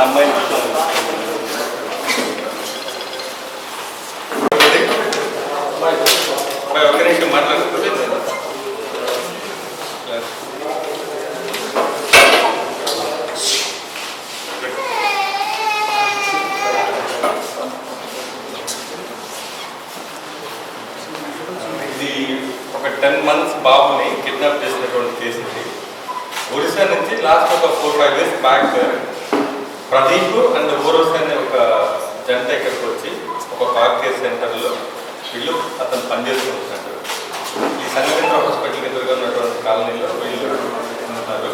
ఆ అమ్మాయిని చూసాను ఒక నిమిషం మాట్లాడుతుంది ఇది ఒక టెన్ మంత్స్ బాబుని కిడ్నాప్ చేసినటువంటి కేసు ఇది ఒరిస్సా నుంచి లాస్ట్ ఒక four five years back Pradeep and ఊరోస్ అనే ఒక జంట ఇక్కడికి వచ్చి ఒక కార్కేర్ సెంటర్లో వీళ్ళు అతను పనిచేస్తుంటాడు ఈ సంగమేంద్ర హాస్పిటల్ ఎదురుగా ఉన్నటువంటి కాలనీలో వీళ్ళు ఉన్నారు.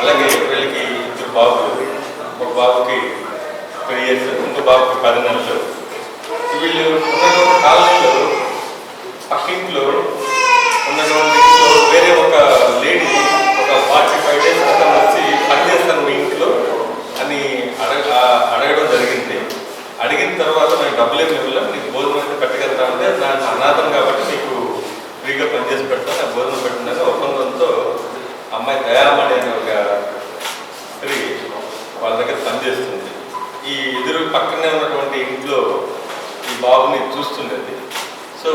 అలాగే వీళ్ళకి ఇద్దరు బాబులు ఒక బాబుకి త్రీ ఇయర్స్ ఇంకో బాబుకి పది నెలలు వీళ్ళు ఉన్నటువంటి కాలనీలో పక్కింట్లో ఉన్నటువంటి ఇంట్లో వేరే ఒక లేడీ ఒక ఫార్టీ ఫైవ్ డేస్ క్రితం వచ్చి పని చేస్తాను మీ ఇంట్లో అని అడగ ఆ- అడగడం జరిగింది అడిగిన తర్వాత నేను డబ్బులు ఏమి ఇవ్వలేం నీకు భోజనం అయితే పెట్టగలుగుతా అంటే నా అనాథం కాబట్టి నీకు ఫ్రీగా పనిచేసి పెడతాను నాకు భోజనం పెట్టిందని ఒప్పందంతో అమ్మాయి దయామణి అనే ఒక స్త్రీ వాళ్ళ దగ్గర పనిచేస్తుంది ఈ ఎదురు పక్కనే ఉన్నటువంటి ఇంట్లో ఈ బాబుని చూస్తుండేది. సో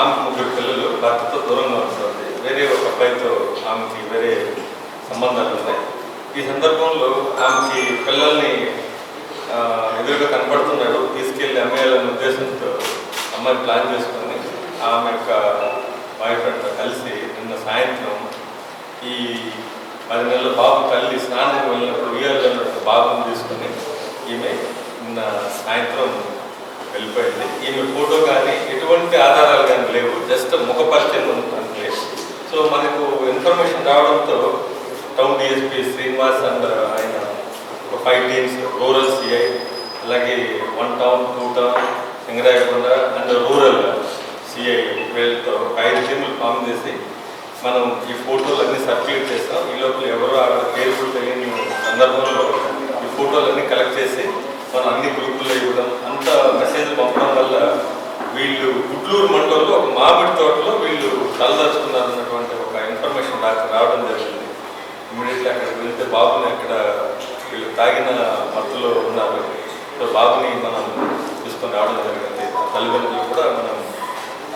ఆమె ముగ్గురు పిల్లలు భర్తతో దూరంగా ఉంటుంది. వేరే ఒక అబ్బాయితో ఆమెకి వేరే సంబంధాలు ఉన్నాయి. ఈ సందర్భంలో ఆమెకి పిల్లల్ని ఎదురుగా కనపడుతున్నాడు. తీసుకెళ్ళి అమ్మేయాలనే ఉద్దేశంతో అమ్మాయి ప్లాన్ చేసుకొని ఆమె యొక్క బాయ్ ఫ్రెండ్తో కలిసి నిన్న సాయంత్రం ఈ పది నెలల బాబు తల్లి స్నానం వెళ్ళినప్పుడు ఉయ్యాలు ఉన్నప్పుడు బాబుని తీసుకుని ఈమె నిన్న సాయంత్రం వెళ్ళిపోయింది. ఈమె ఫోటో కానీ ఎటువంటి ఆధారాలు కానీ లేవు. జస్ట్ ముఖపరిచయం ఉంటుంది సో మనకు ఇన్ఫర్మేషన్ రావడంతో టౌన్ డిఎస్పీ శ్రీనివాస్ అండ్ ఆయన ఒక ఫైవ్ టీమ్స్ రూరల్ సిఐ అలాగే one town two town Singarayakonda and rural CI వీళ్ళతో ఒక ఐదు టీములు ఫామ్ చేసి మనం ఈ ఫోటోలన్నీ సర్క్యులేట్ చేస్తాం. ఈ లోపల ఎవరు అక్కడ కేర్ఫుల్ తెలియని సందర్భంలో ఈ ఫోటోలన్నీ కలెక్ట్ చేసి మనం అన్ని గ్రూపుల్లో ఇవ్వడం అంత మెసేజ్ పంపడం వల్ల వీళ్ళు గుడ్లూరు మండలంలో ఒక మామిడి తోటలో వీళ్ళు తలదర్చుకున్నారు అన్నటువంటి ఒక ఇన్ఫర్మేషన్ నాకు రావడం జరిగింది. ఇమీడియట్లీ అక్కడికి వెళ్తే బాబుని అక్కడ వీళ్ళు తాగిన మత్తులో ఉన్నారు. సో బాబుని మనం తీసుకొని రావడం జరిగింది. తల్లిదండ్రులు కూడా మనం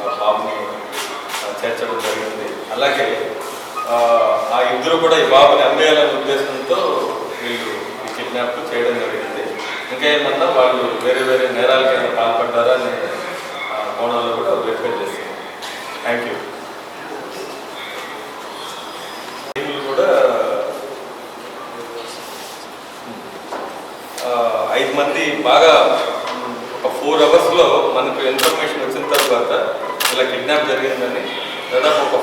ఆ బాబుని చేర్చడం జరిగింది. అలాగే ఆ, ఇద్దరు కూడా ఈ బాబుని అమ్మేయాలనే ఉద్దేశంతో వీళ్ళు ఈ కిడ్నాప్ చేయడం జరిగింది. ఇంకా ఏమన్నా వాళ్ళు వేరే వేరే నేరాలకి ఏమైనా పాల్పడ్డారా అనే ఆ, కోణంలో కూడా వెరిఫై చేస్తాం. థ్యాంక్ యూ వీళ్ళు కూడా ఐదు మంది బాగా ఒక ఫోర్ అవర్స్లో మనకు ఇన్ఫర్మేషన్ వచ్చిన తర్వాత ఇలా కిడ్నాప్ జరిగిందని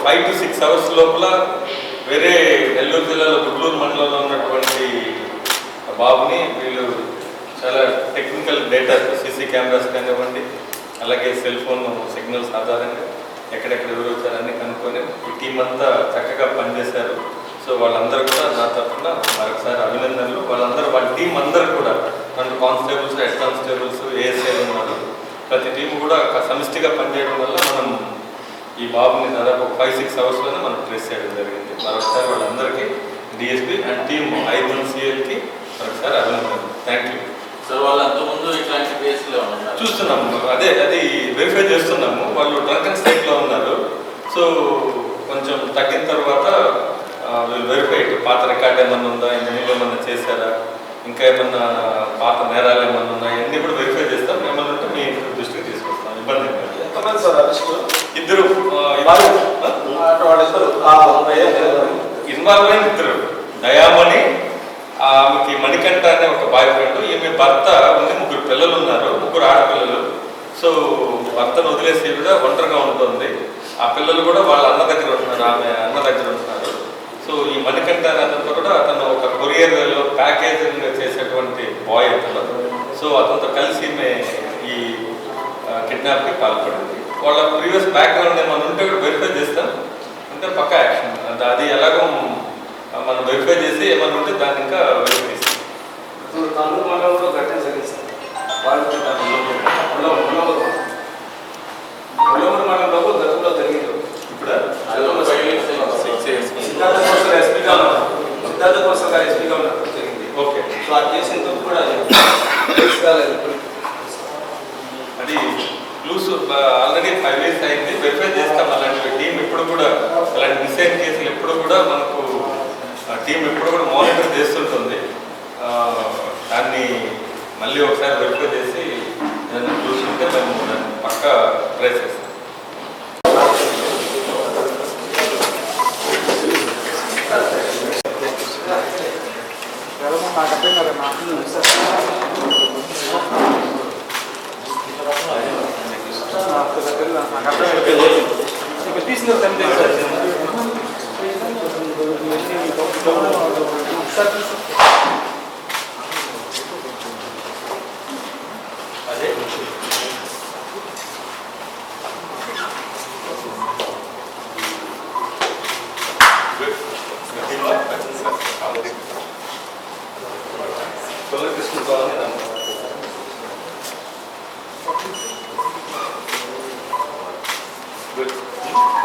ఫైవ్ టు సిక్స్ అవర్స్ లోపల వేరే నెల్లూరు జిల్లాలో గుడ్లూరు మండలంలో ఉన్నటువంటి బాబుని వీళ్ళు చాలా టెక్నికల్ డేటా సీసీ కెమెరాస్ కానివ్వండి అలాగే సెల్ ఫోన్ సిగ్నల్స్ ఆధారంగా ఎక్కడెక్కడ ఎవరు వచ్చారని కనుక్కొని ఈ టీం అంతా చక్కగా పనిచేశారు. సో వాళ్ళందరూ కూడా నా తరఫున మరొకసారి అభినందనలు. వాళ్ళందరూ వాళ్ళ టీం అందరూ కూడా రెండు కానిస్టేబుల్స్ హెడ్ కానిస్టేబుల్స్ ఏఎస్ఐలు ఉన్నారు. ప్రతి టీం కూడా ఒక సమిష్టిగా పనిచేయడం వల్ల మనం ఈ బాబుని దాదాపు ఫైవ్ సిక్స్ అవర్స్లోనే మనం ట్రేస్ చేయడం జరిగింది. మరొకసారి వాళ్ళందరికీ డిఎస్పీ అండ్ టీమ్ ఐదు మంది సిఎల్కి మరొకసారి అభినందనలు. థ్యాంక్ యూ సార్ వాళ్ళు అంతకుముందు ఇట్లాంటి కేసులు ఉన్నారు. చూస్తున్నాము. అదే అది వెరిఫై చేస్తున్నాము. వాళ్ళు డ్రంకన్ స్టేట్లో ఉన్నారు. సో కొంచెం తగ్గిన తర్వాత వెరిఫై పాత రికార్డ్ ఏమన్నా ఉందా? ఇంజనీర్లు ఏమన్నా చేశారా? ఇంకా ఏమన్నా పాత నేరాలు ఏమన్నా ఉన్నాయా? ఇవన్నీ కూడా వెరిఫై చేస్తాం. ఏమన్నా ఉంటే మీ దృష్టికి తీసుకొస్తాం. ఇబ్బంది ఇద్దరు ఆ, వాళ్ళు ఇద్దరు ఆ? అటు వాళ్ళిద్దరు ఆ ఇన్వాల్వ్ ఇద్దరు దయామణి ఆమెకి మణికంఠ అనే ఒక బాయ్ ఫ్రెండ్ ఈమె భర్త ఉంది ముగ్గురు పిల్లలు ఉన్నారు ముగ్గురు ఆడపిల్లలు. సో భర్తను వదిలేసి కూడా ఒంటరిగా ఉంటుంది. ఆ పిల్లలు కూడా వాళ్ళ అన్న దగ్గర ఉంటున్నారు ఆమె అన్న దగ్గర ఉంటున్నారు. సో ఈ మణికంఠ అతనితో కూడా అతను ఒక కొరియర్లో ప్యాకేజింగ్ చేసేటువంటి బాయ్ అతను. సో అతనితో కలిసి ఈమె ఈ కిడ్నాప్కి పాల్పడింది. వాళ్ళ ప్రీవియస్ బ్యాక్గ్రౌండ్ ఏమైనా ఉంటే కూడా వెరిఫై చేస్తాం. అంటే పక్క యాక్షన్. అది ఎలాగో మనం వెరిఫై చేసి ఏమన్నా ఉంటే దాన్ని ఇంకా వెరిఫై చేస్తాం. మండలంలో ఘటన జరిగింది సార్. వాళ్ళు మండలంలో ఇప్పుడు? కోసం జరిగింది. ఓకే. కూడా అది ఆల్రెడీ ఫైవ్ ఇయర్స్ అయింది. వెరిఫై చేస్తాం అలాంటివి. టీం ఎప్పుడు కూడా అలాంటి మిస్ అయిన కేసులు ఎప్పుడు కూడా మనకు టీం ఎప్పుడు కూడా మానిటర్ చేస్తుంటుంది. ఆ, దాన్ని మళ్ళీ ఒకసారి వెరిఫై చేసి దాన్ని చూసుకుంటే మేము దాన్ని పక్కా ట్రై చేస్తాం. తీసిన między Domem a do Przepis. Колеги сказали, Good.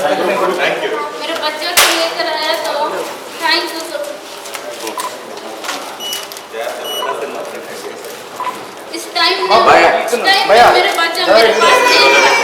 मेरे बच्चों को लेकर आया तो थैंक यू सो इस टाइम में हाँ, भैया, इस सुनो, टाइम भैया, में मेरे बच्चा भैया, मेरे पास नहीं था